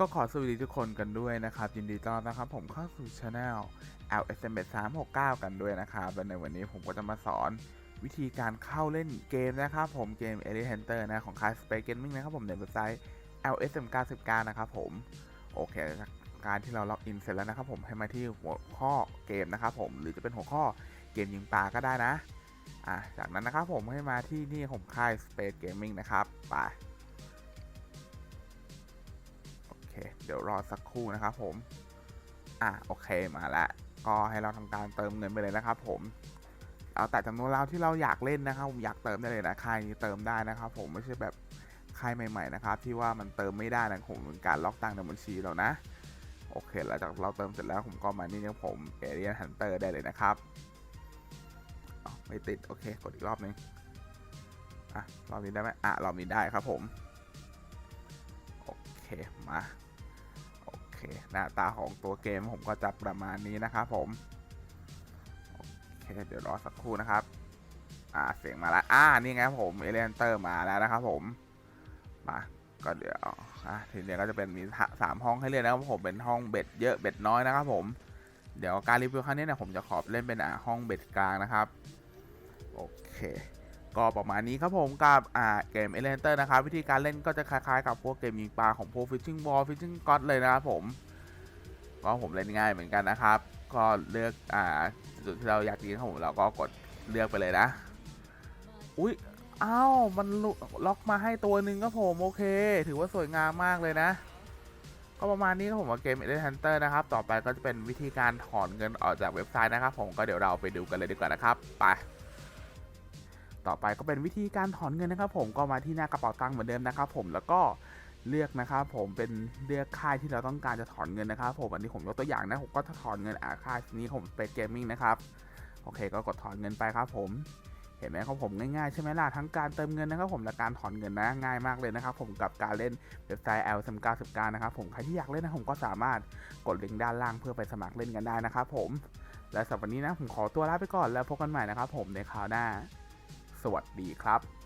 ก็ขอสวัสดีทุกคนกันด้วยนะครับ ยินดีต้อนรับนะครับผมเข้าสู่ช anel LSMS 369 กันด้วยนะครับและในวันนี้ผมก็จะมาสอนวิธีการเข้าเล่นเกมนะครับผมเกม Elite Hunter นะของค่าย Space Gaming นะครับผมในเว็บไซต์ LSM99 นะครับผม โอเคจากการที่เราล็อกอินเสร็จแล้วนะครับผมให้มาที่หัวข้อเกมนะครับผมหรือจะเป็นหัวข้อเกมยิงปลาก็ได้นะอะจากนั้นนะครับผมให้มาที่นี่ผมค่าย Space Gaming นะครับไป เคเดี๋ยวรอสักครู่นะครับผม อะโอเคมาแล้วก็ให้เราทำการเติมเงินไปเลยนะครับผมเอาแต่จำนวนเราที่เราอยากเล่นนะครับผมอยากเติมได้เลยนะค่ายนี้เติมได้นะครับ ผมไม่ใช่แบบค่ายใหม่ๆนะครับที่ว่ามันเติมไม่ได้นะผมเป็นการล็อกตังค์ในบัญชีเรานะ โอเคหลังจากเราเติมเสร็จแล้วผมก็มานี่นะผมเอเรียนฮันเตอร์ได้เลยนะครับไม่ติดโอเคกดอีกรอบนึงอะรอบนี้ได้ไหมอะรอบนี้ได้ครับผมโอเคมา หน้าตาของตัวเกมผมก็จะประมาณนี้นะครับผมโอเคเดี๋ยวรอสักครู่นะครับ อ่าเสียงมาแล้วอ่านี่ไงครับผมเอเลนเตอร์มาแล้วนะครับผมมาก็เดี๋ยวอะทีนี้ก็จะเป็นมีสามห้องให้เล่นนะครับผมเป็นห้องเบ็ดเยอะเบ็ดน้อยนะครับผมเดี๋ยวการรีวิวครั้งนี้เนี่ยผมจะขอเล่นเป็นอ่าห้องเบ็ดกลางนะครับ โอเค ก็ประมาณนี้ครับผมกับอ่าเกม e l e m e n t e r นะครับวิธีการเล่นก็จะคล้ายๆกับพวกเกมยิงปลาของพวก Fishing Ball Fishing God เลยนะครับผมก็ผมเล่นง่ายเหมือนกันนะครับ ก็เลือกอ่าจุดที่เราอยากยิงครับผมเราก็กดเลือกไปเลยนะ อุ้ยอ้าวมันล็อกมาให้ตัวหนึ่งครับผมโอเค ถือว่าสวยงามมากเลยนะ ก็ประมาณนี้ครับผมกับเกม e l e m e n t e r นะครับ ต่อไปก็จะเป็นวิธีการถอนเงินออกจากเว็บไซต์นะครับ ผมก็เดี๋ยวเราไปดูกันเลยดีกว่านะครับไป ต่อไปก็เป็นวิธีการถอนเงินนะครับ ผมก็มาที่หน้ากระเป๋าตังค์เหมือนเดิมนะครับ ผมแล้วก็เลือกนะครับผมเป็นเลือกค่ายที่เราต้องการจะถอนเงินนะครับ ผมอันนี้ผมยกตัวอย่างนะผมก็จะถอนเงินอ่าค่ายนี้ผมเป็นเกมมิ่งนะครับโอเค ก็กดถอนเงินไปครับ ผมเห็นไหมครับผมง่ายๆใช่ไหมล่ะทั้งการเติมเงินนะครับ ผมและการถอนเงินนะง่ายมากเลยนะครับ ผมกับการเล่นเว็บไซต์ l 3 9 9นะครับผมใครที่อยากเล่นนะผมก็สามารถกดลิงก์ด้านล่างเพื่อไปสมัครเล่นกันได้นะครับผมและสำหรับวันนี้นะผมขอตัวลาไปก่อนแล้วพบกันใหม่นะครับผมในคราวหน้า สวัสดีครับ